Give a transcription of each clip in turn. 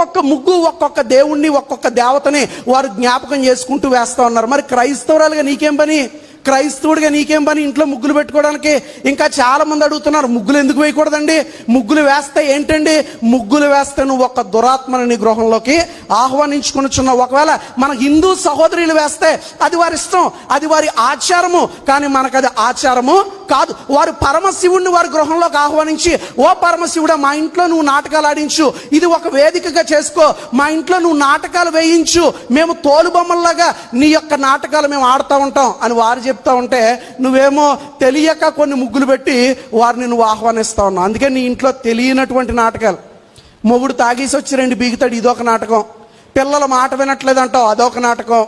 ఒక్కొక్క ముగ్గు ఒక్కొక్క దేవుణ్ణి ఒక్కొక్క దేవతని వారు జ్ఞాపకం చేసుకుంటూ వేస్తూ ఉన్నారు. మరి క్రైస్తవురాలుగా నీకేం పని? క్రైస్తవుడిగా నీకేం పని? ఇంట్లో ముగ్గులు పెట్టుకోవడానికి ఇంకా చాలా మంది అడుగుతున్నారు ముగ్గులు ఎందుకు వేయకూడదండి? ముగ్గులు వేస్తే ఏంటండి? ముగ్గులు వేస్తే నువ్వు ఒక దురాత్మని నీ గృహంలోకి ఆహ్వానించుకునిచున్నావు. ఒకవేళ మన హిందూ సహోదరులు వేస్తే అది వారి ఇష్టం అది వారి ఆచారము. కానీ మనకు అది ఆచారము కాదు. వారు పరమశివుణ్ణి వారి గృహంలోకి ఆహ్వానించి ఓ పరమశివుడా మా ఇంట్లో నువ్వు నాటకాలు ఆడించు. ఇది ఒక వేదికగా చేసుకో. మా ఇంట్లో నువ్వు నాటకాలు వేయించు. మేము తోలుబొమ్మల్లాగా నీ యొక్క నాటకాలు మేము ఆడుతూ ఉంటాం. అని వారు చెప్తా ఉంటే నువ్వేమో తెలియక కొన్ని ముగ్గులు పెట్టి వారిని నువ్వు ఆహ్వానిస్తా ఉన్నావు. అందుకే నీ ఇంట్లో తెలియనటువంటి నాటకాలు. మొగుడు తాగేసి వచ్చి రెండు బీగుతాడు ఇదొక నాటకం. పిల్లల మాట వినట్లేదంటావు అదొక నాటకం.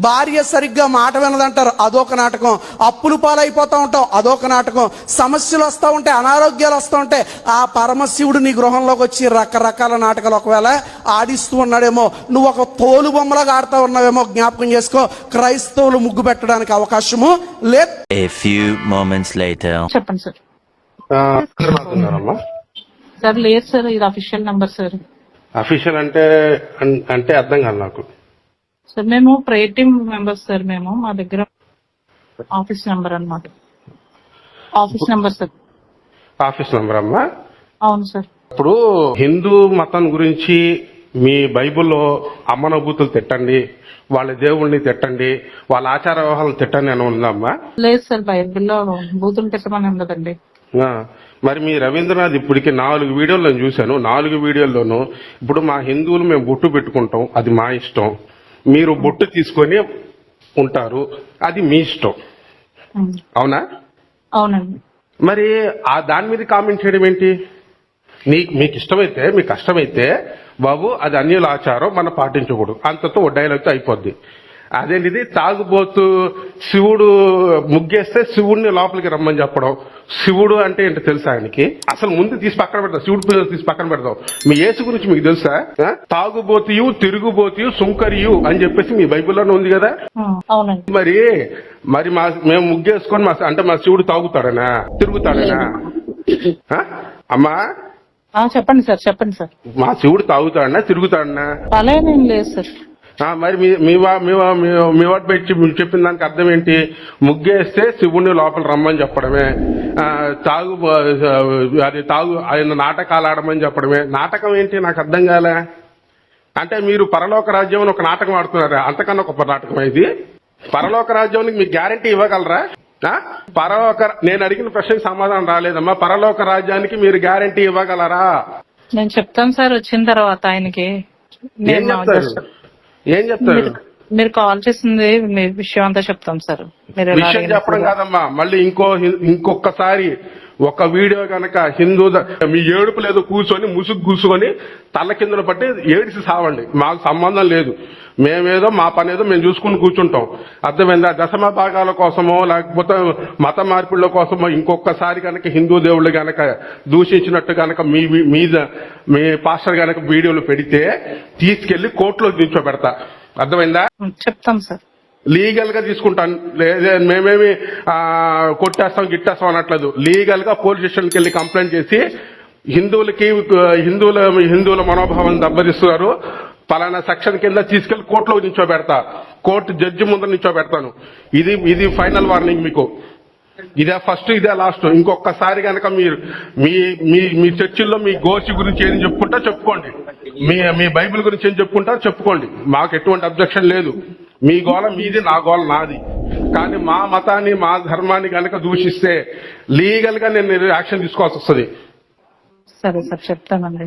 భార్య సరిగ్గా మాట వినదంటారు. అదొక నాటకం. అప్పులు పాలైపోతా ఉంటావు. అదొక నాటకం. సమస్యలు వస్తూ ఉంటాయి. అనారోగ్యాలు వస్తూ ఉంటాయి. ఆ పరమశివుడు నీ గృహంలోకి వచ్చి రకరకాల నాటకాలు ఒకవేళ ఆడిస్తూ ఉన్నాడేమో నువ్వు ఒక తోలు బొమ్మలాగా ఆడుతూ ఉన్నావేమో జ్ఞాపకం చేసుకో. క్రైస్తవులు ముగ్గు పెట్టడానికి అవకాశము లేదు. చెప్పండి సార్. సార్ లేదు సార్ ఇది అఫీషియల్ నెంబర్ సార్. అఫీషియల్ అంటే అంటే అర్థం కాదు నాకు. సార్ మేము ప్రేయర్ టీమ్ మెంబర్స్ సార్ మేము. మా దగ్గర ఆఫీస్ నెంబర్ అన్నమాట. Office number sir office number అమ్మా. అవును సార్ ఇప్పుడు హిందూ మతం గురించి మీ బైబిల్లో అమ్మనభూతులు తిట్టండి వాళ్ళ దేవుళ్ళని తిట్టండి వాళ్ళ ఆచార వ్యవహారాలు తిట్టండి అని ఉందమ్మా లేదు సార్ బైబిల్లో బూతులు తిట్టమని ఉండదండి. మరి మీ రవీంద్రనాథ్ ఇప్పటికి నాలుగు వీడియోలు నేను చూశాను. నాలుగు వీడియోల్లోనూ ఇప్పుడు మా హిందువులు మేము బొట్టు పెట్టుకుంటాం. అది మా ఇష్టం. మీరు బొట్టు తీసుకొని ఉంటారు. అది మీ ఇష్టం. అవునా. అవునండి. మరి ఆ దాని మీద కామెంట్ చేయడం ఏంటి? నీ మీకు ఇష్టమైతే మీకు కష్టమైతే బాబు అది అన్యుల ఆచారం మనం పాటించకూడదు. అంతతో ఓ డైలాగ్తో అయిపోద్ది. అదేంటిది? తాగుబోతు శివుడు ముగ్గేస్తే శివుడిని లోపలికి రమ్మని చెప్పడం. శివుడు అంటే ఏంటో తెలుసా ఆయనకి? అసలు ముందు తీసి పక్కన పెడతాం శివుడు పూజ తీసి పక్కన పెడతాం మీ యేసు గురించి మీకు తెలుసా? తాగుబోతియు తిరుగుబోతియు సుంకరియు అని చెప్పేసి మీ బైబిల్లోనే ఉంది కదా? మరి మరి మా మేము ముగ్గేసుకొని మా అంటే మా శివుడు తాగుతాడనా? తిరుగుతాడనా? అమ్మా? చెప్పండి సార్ చెప్పండి సార్. మా శివుడు తాగుతాడనా తిరుగుతాడనా? అలా ఏం లేదు సార్. మరి మీ మీ మీ వాటి పెట్టి చెప్పిన దానికి అర్థం ఏంటి? ముగ్గేస్తే శివుడిని లోపల రమ్మని చెప్పడమే. తాగు అది తాగు ఆయన నాటకాలు ఆడమని చెప్పడమే. నాటకం ఏంటి నాకు అర్థం కాలే. అంటే మీరు పరలోక రాజ్యం అని ఒక నాటకం ఆడుతున్నారు? అంతకన్నా ఒక నాటకం ఇది? పరలోక రాజ్యానికి మీకు గ్యారంటీ ఇవ్వగలరా? పరలోక నేను అడిగిన ప్రశ్నకి సమాధానం రాలేదమ్మా. పరలోక రాజ్యానికి మీరు గ్యారంటీ ఇవ్వగలరా? నేను చెప్తాను సార్ వచ్చిన తర్వాత ఆయనకి. నేను ఏం చెప్తారు? మీరు- కాల్ చేసింది మీ విషయం అంతా చెప్తాం సార్. మీరు విషయం. చెప్పడం కాదమ్మా. మళ్ళీ ఇంకో ఇంకొకసారి ఒక వీడియో గనక హిందూ మీ ఏడుపు లేదు కూర్చొని ముసుగు కూర్చొని తల్ల కిందలు పట్టి ఏడిసి సావండి. మాకు సంబంధం లేదు. మేమేదో మా పని ఏదో మేము చూసుకుని కూర్చుంటాం. అర్థమైందా? దశమ భాగాల కోసమో లేకపోతే మత మార్పుల కోసమో ఇంకొకసారి కనుక హిందూ దేవుళ్ళు కనుక దూషించినట్టు కనుక మీ మీద మీ పాస్టర్ కనుక వీడియోలు పెడితే తీసుకెళ్ళి కోర్టులో దించోబెడతా అర్థమైందా? చెప్తాం సార్. లీగల్గా తీసుకుంటాను. లేదే మేమేమి కొట్టేస్తాం గిట్టేస్తాం అనట్లేదు. లీగల్గా పోలీస్ స్టేషన్కి వెళ్ళి కంప్లైంట్ చేసి హిందువులకి హిందువుల హిందువుల మనోభావం దెబ్బతీస్తున్నారు. పలానా సెక్షన్ కింద తీసుకెళ్ళి కోర్టులో నిల్చోబెడతా. కోర్టు జడ్జి ముందర నించోబెడతాను ఇది ఇది ఫైనల్ వార్నింగ్ మీకు. ఇదే ఫస్ట్ ఇదే లాస్ట్. ఇంకొకసారి కనుక మీరు మీ మీ మీ చర్చిల్లో మీ గోచి గురించి ఏం చెప్పుకుంటా చెప్పుకోండి. మీ మీ బైబిల్ గురించి ఏం చెప్పుకుంటా చెప్పుకోండి. మాకు ఎటువంటి అబ్జెక్షన్ లేదు. మీ గోల మీది నా గోల నాది. కానీ మా మతాన్ని మా ధర్మాన్ని కనుక దూషిస్తే లీగల్గా నేను యాక్షన్ తీసుకోవాల్సి వస్తుంది. సరే సార్ చెప్తానండి.